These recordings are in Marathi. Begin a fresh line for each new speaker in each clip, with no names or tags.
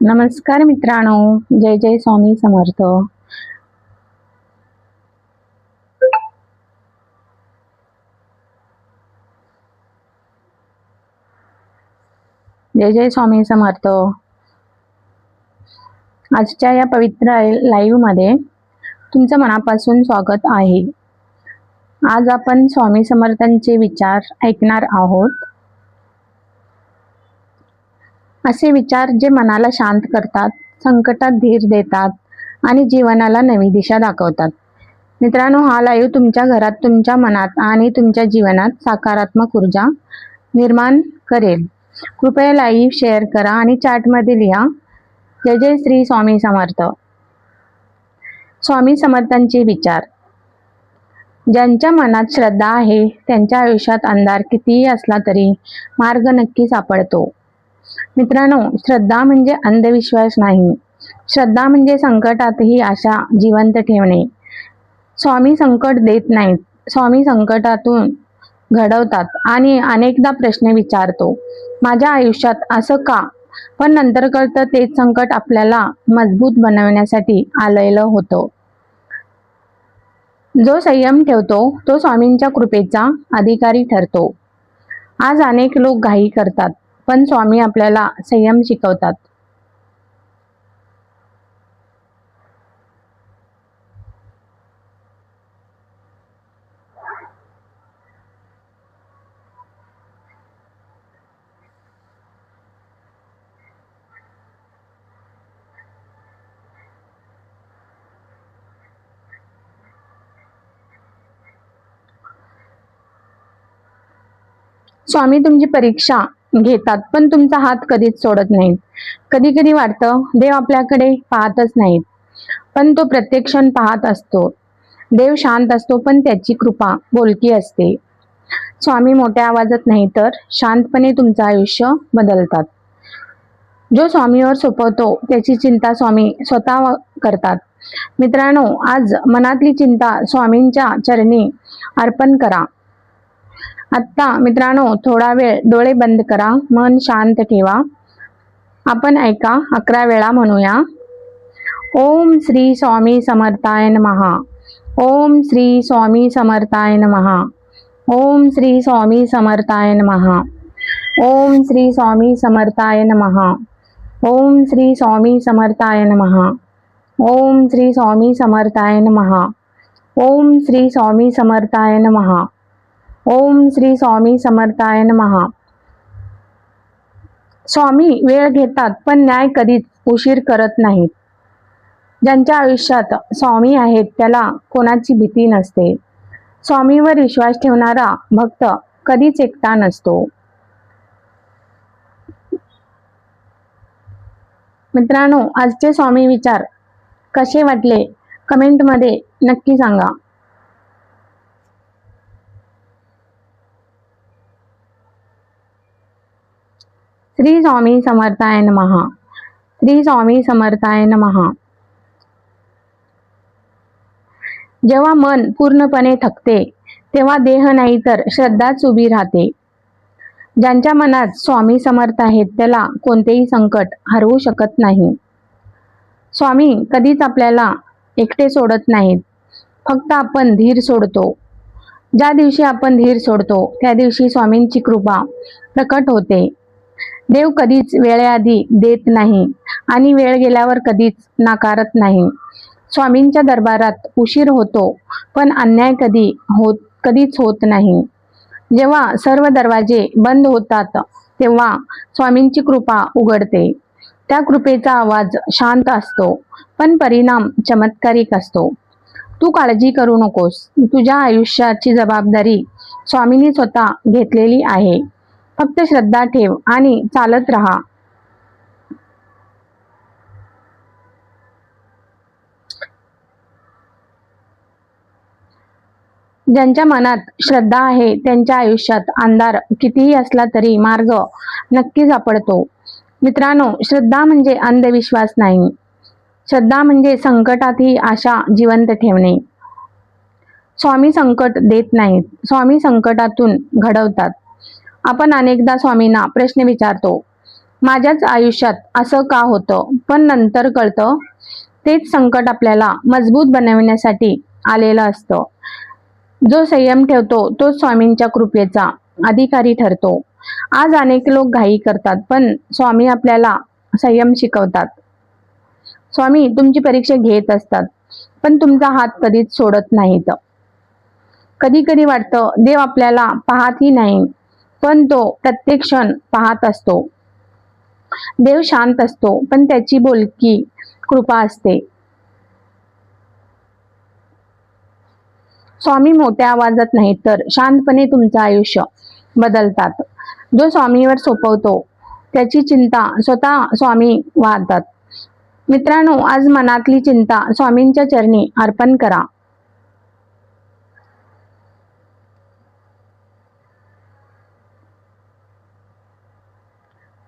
नमस्कार मित्रांनो जय जय स्वामी समर्थ. जय जय स्वामी समर्थ. आजच्या या पवित्र लाईव्हमध्ये तुमचं मनापासून स्वागत आहे. आज आपण स्वामी समर्थांचे विचार ऐकणार आहोत. असे विचार जे मनाला शांत करतात संकटात धीर देतात आणि जीवनाला नवी दिशा दाखवतात. मित्रांनो हा लाईव्ह तुमच्या घरात तुमच्या मनात आणि तुमच्या जीवनात सकारात्मक ऊर्जा निर्माण करेल. कृपया लाईव्ह शेअर करा आणि चॅटमध्ये लिहा जय जय श्री स्वामी समर्थ. स्वामी समर्थांचे विचार. ज्यांच्या मनात श्रद्धा आहे त्यांच्या आयुष्यात अंधार कितीही असला तरी मार्ग नक्की सापडतो. मित्रांनो श्रद्धा म्हणजे अंधविश्वास नाही. श्रद्धा म्हणजे संकटातही आशा जिवंत ठेवणे. स्वामी संकट देत नाहीत. स्वामी संकटातून घडवतात आणि अनेकदा प्रश्न विचारतो माझ्या आयुष्यात असं का? पण नंतर कळतं तेच संकट आपल्याला मजबूत बनवण्यासाठी आलेलं होतं. जो संयम ठेवतो तो स्वामींच्या कृपेचा अधिकारी ठरतो. आज अनेक लोक घाई करतात. पण स्वामी आपल्याला संयम शिकवतात. स्वामी तुमची परीक्षा घेतात पण तुमचा हात कधीच सोडत नाहीत. कधी कधी वाटतं देव आपल्याकडे पाहतच नाहीत. पण तो प्रत्येक क्षण पाहत असतो. देव शांत असतो पण त्याची कृपा बोलकी असते. स्वामी मोठ्या आवाजात नाही तर शांतपणे तुमचं आयुष्य बदलतात. जो स्वामीवर सोपवतो त्याची चिंता स्वामी स्वतः करतात. मित्रांनो आज मनातली चिंता स्वामींच्या चरणी अर्पण करा. आत्ता मित्रांनो थोडा वेळ डोळे बंद करा मन शांत ठेवा. आपण ऐका अकरा वेळा म्हणूया. ओम श्री स्वामी समर्थाय महा ओम श्री स्वामी समर्थाय महा ओम श्री स्वामी समर्थाय महा ओम श्री स्वामी समर्थाय महा ओम श्री स्वामी समर्थाय महा ओम श्री स्वामी समर्थाय महा ओम श्री स्वामी समर्थाय महा ओम श्री स्वामी समर्थाय महा स्वामी वेळ घेतात पण न्याय कधीच उशीर करत नाहीत. ज्यांच्या आयुष्यात स्वामी आहेत त्याला कोणाची भीती नसते. स्वामीवर विश्वास ठेवणारा भक्त कधीच एकटा नसतो. मित्रांनो आजचे स्वामी विचार कसे वाटले? कमेंटमध्ये नक्की सांगा. श्री स्वामी समर्थाय महा श्री स्वामी समर्थाय महा जेव्हा मन पूर्णपणे थकते तेव्हा देह नाही तर श्रद्धाच उभी राहते. ज्यांच्या मनात स्वामी समर्थ आहेत त्याला कोणतेही संकट हरवू शकत नाही. स्वामी कधीच आपल्याला एकटे सोडत नाहीत. फक्त आपण धीर सोडतो. ज्या दिवशी आपण धीर सोडतो त्या दिवशी स्वामींची कृपा प्रकट होते. देव कधीच वेळेआधी देत नाही आणि वेळ गेल्यावर कधीच नाकारत नाही. स्वामींच्या दरबारात उशीर होतो पण अन्याय कधी होत कधीच होत नाही. जेव्हा सर्व दरवाजे बंद होतात तेव्हा स्वामींची कृपा उघडते. त्या कृपेचा आवाज शांत असतो पण परिणाम चमत्कारिक असतो. तू काळजी करू नकोस तुझ्या आयुष्याची जबाबदारी स्वामींनी स्वतः घेतलेली आहे. फक्त श्रद्धा ठेव आणि चालत राहा. ज्यांच्या मनात श्रद्धा आहे त्यांच्या आयुष्यात अंधार कितीही असला तरी मार्ग नक्की सापडतो. मित्रांनो श्रद्धा म्हणजे अंधविश्वास नाही. श्रद्धा म्हणजे संकटातही आशा जिवंत ठेवणे. स्वामी संकट देत नाहीत. स्वामी संकटातून घडवतात. आपण अनेकदा स्वामींना प्रश्न विचारतो माझ्याच आयुष्यात असं का होतं? पण नंतर कळतं तेच संकट आपल्याला मजबूत बनवण्यासाठी आलेलं असतं. जो संयम ठेवतो तो स्वामींच्या कृपेचा अधिकारी ठरतो. आज अनेक लोक घाई करतात पण स्वामी आपल्याला संयम शिकवतात. स्वामी तुमची परीक्षा घेत असतात पण तुमचा हात कधीच सोडत नाहीत. कधी कधी वाटतं देव आपल्याला पाहतही नाही. पण तो प्रत्येक क्षण पाहत असतो. देव शांत असतो पण त्याची बोलकी कृपा असते. स्वामी मोठ्या आवाजात नाही तर शांतपणे तुमचं आयुष्य बदलतात. जो स्वामीवर सोपवतो त्याची चिंता स्वतः स्वामी वाहतात. मित्रांनो आज मनातली चिंता स्वामींच्या चरणी अर्पण करा.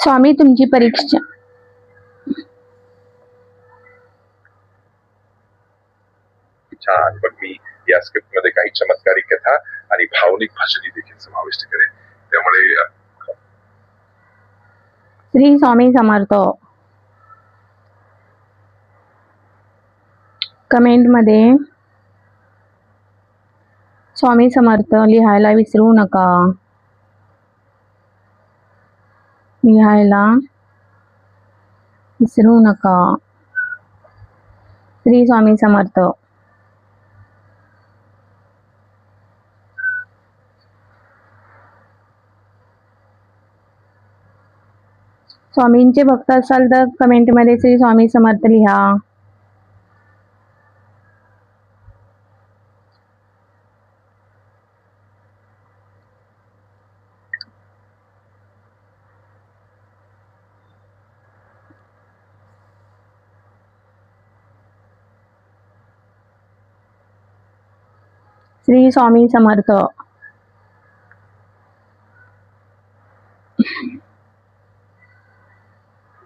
स्वामी तुमची परीक्षा.
छान. पण मी या स्क्रिप्टमध्ये काही चमत्कारी कथा आणि भावनिक भाषणी देखील समाविष्ट करेन. त्यामुळे
श्री स्वामी समर्थ. कमेंटमध्ये स्वामी समर्थ लिहायला विसरू नका. लिहायला विसरू नका. श्री स्वामी समर्थ. स्वामींचे भक्त असाल तर कमेंटमध्ये श्री स्वामी समर्थ लिहा. श्री स्वामी समर्थ.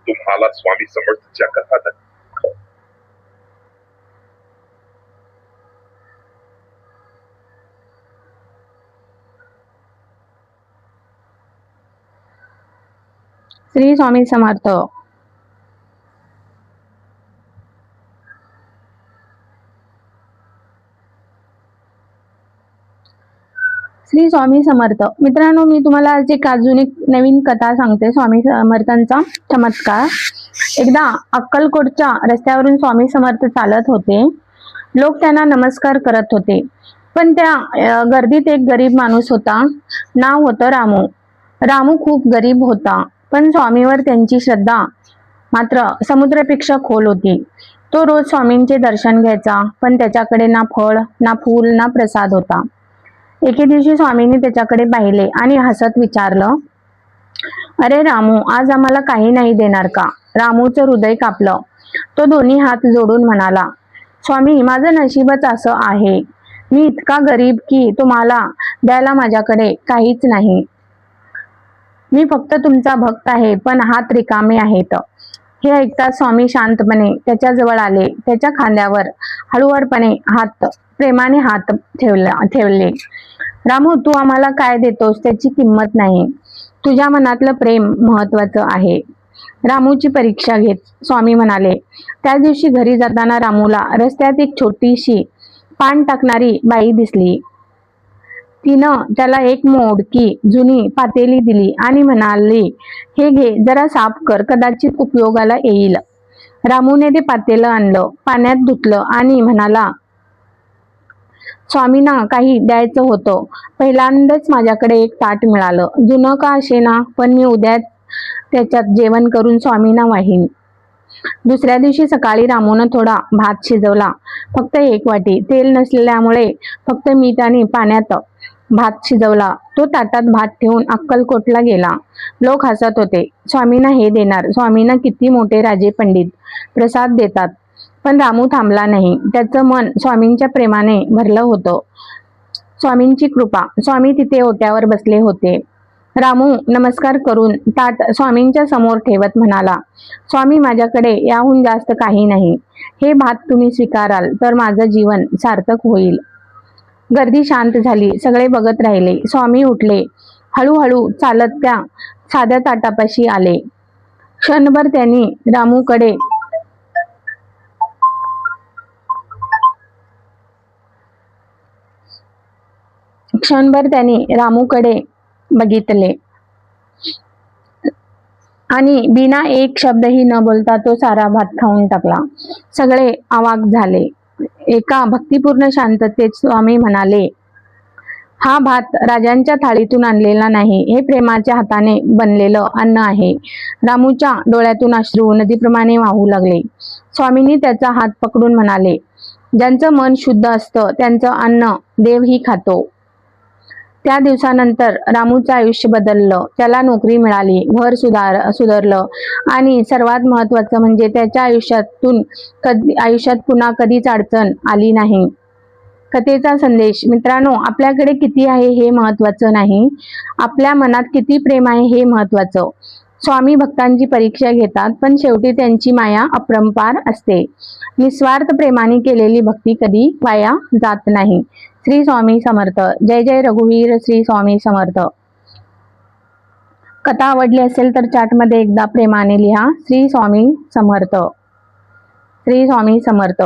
तुम्हाला स्वामी समर्थच्या कथा
श्री स्वामी समर्थ. श्री स्वामी समर्थ. मित्रांनो मी तुम्हाला आज एक अजून एक नवीन कथा सांगते. स्वामी समर्थांचा चमत्कार. एकदा अक्कलकोटच्या रस्त्यावरून स्वामी समर्थ चालत होते. लोक त्यांना नमस्कार करत होते. पण त्या गर्दीत एक गरीब माणूस होता. नाव होतं रामू. रामू खूप गरीब होता. पण स्वामीवर त्यांची श्रद्धा मात्र समुद्रापेक्षा खोल होती. तो रोज स्वामींचे दर्शन घ्यायचा. पण त्याच्याकडे ना फळ ना फूल ना प्रसाद होता. एके दिवशी स्वामींनी त्याच्याकडे पाहिले आणि हसत विचारलं अरे रामू आज आम्हाला काही नाही देणार का? रामूचं हृदय कापलं. तो दोन्ही हात जोडून म्हणाला स्वामी माझं नशीबच असं आहे. मी इतका गरीब की तुम्हाला द्यायला माझ्याकडे काहीच नाही. मी फक्त तुमचा भक्त आहे पण हात रिकामे आहेत. हे ऐकता स्वामी शांतपणे त्याच्याजवळ आले. त्याच्या खांद्यावर हळुवारपणे हात प्रेमाने हात ठेवला ठेवले. रामू तू आम्हाला काय देतोस त्याची किंमत नाही. तुझ्या मनातलं प्रेम महत्वाचं आहे. रामूची परीक्षा घेत स्वामी म्हणाले त्या दिवशी घरी जाताना रामूला रस्त्यात एक छोटीशी पान टाकणारी बाई दिसली. तिनं त्याला एक मोडकी जुनी पातेली दिली आणि म्हणाली हे घे जरा साफ कर कदाचित उपयोगाला येईल रामूने ते पातेलं आणलं पाण्यात धुतलं आणि म्हणाला स्वामींना काही द्यायचं होतं. पहिल्यांदाच माझ्याकडे एक ताट मिळालं. जुनं का असेना पण मी उद्या त्याच्यात जेवण करून स्वामींना वाहीन. दुसऱ्या दिवशी सकाळी रामूनं थोडा भात शिजवला. फक्त एक वाटी. तेल नसलेल्यामुळे फक्त मी त्याने पाण्यात भात शिजवला. तो ताटात भात ठेवून अक्कलकोटला गेला. लोक हसत होते. स्वामींना हे देणार. स्वामींना किती मोठे राजे पंडित प्रसाद देतात. पण रामू थांबला नाही. त्याचं मन स्वामींच्या प्रेमाने भरलं होतं. स्वामींची कृपा. स्वामी तिथे ओट्यावर बसले होते. रामू नमस्कार करून ताट स्वामींच्या समोर ठेवत म्हणाला स्वामी माझ्याकडे याहून जास्त काही नाही. हे भात तुम्ही स्वीकाराल तर माझं जीवन सार्थक होईल. गर्दी शांत झाली. सगळे बघत राहिले. स्वामी उठले. हळूहळू चालत त्या साध्या ताटापाशी आले. क्षणभर त्यांनी रामूकडे क्षणभर त्यांनी रामूकडे बघितले. आणि बिना एक शब्दही न बोलता तो सारा भात खाऊन टाकला. सगळे अवाक झाले. एका भक्तिपूर्ण शांततेत स्वामी म्हणाले हा भात राजांच्या थाळीतून आणलेला नाही. हे प्रेमाच्या हाताने बनलेलं अन्न आहे रामूच्या डोळ्यातून अश्रू नदीप्रमाणे वाहू लागले. स्वामींनी त्याचा हात पकडून म्हणाले ज्यांचं मन शुद्ध असतं त्यांचं अन्न देवही खातो. त्या दिवसानंतर रामूचं आयुष्य बदललं. त्याला नोकरी मिळाली घर सुधार सुधारलं. आणि सर्वात महत्वाचं म्हणजे त्याच्या आयुष्यातून कधी आयुष्यात पुन्हा कधीच अडचण आली नाही. कथेचा संदेश मित्रांनो आपल्याकडे किती आहे हे महत्वाचं नाही. आपल्या मनात किती प्रेम आहे हे महत्वाचं स्वामी भक्तांची परीक्षा घेतात पण शेवटी त्यांची माया अपरंपार असते. निस्वार्थ प्रेमाने केलेली भक्ती कधी वाया जात नाही. श्री स्वामी समर्थ. जय जय रघुवीर श्री स्वामी समर्थ. कथा आवडली असेल तर चॅटमध्ये एकदा प्रेमाने लिहा. श्री स्वामी समर्थ. श्री स्वामी समर्थ.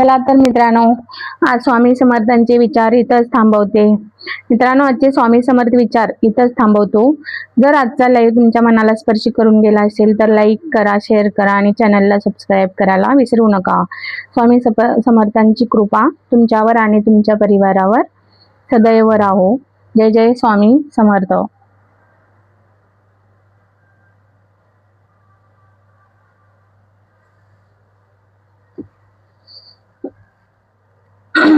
चला तर मित्रांनो आज स्वामी समर्थांचे विचार इथंच थांबवते. मित्रांनो आजचे स्वामी समर्थ विचार इथंच थांबवतो. जर आजचा लाईव्ह तुमच्या मनाला स्पर्श करून गेला असेल तर लाईक करा शेअर करा आणि चॅनलला सबस्क्राईब करायला विसरू नका. स्वामी सप समर्थांची कृपा तुमच्यावर आणि तुमच्या परिवारावर सदैव राहो. जय जय स्वामी समर्थ.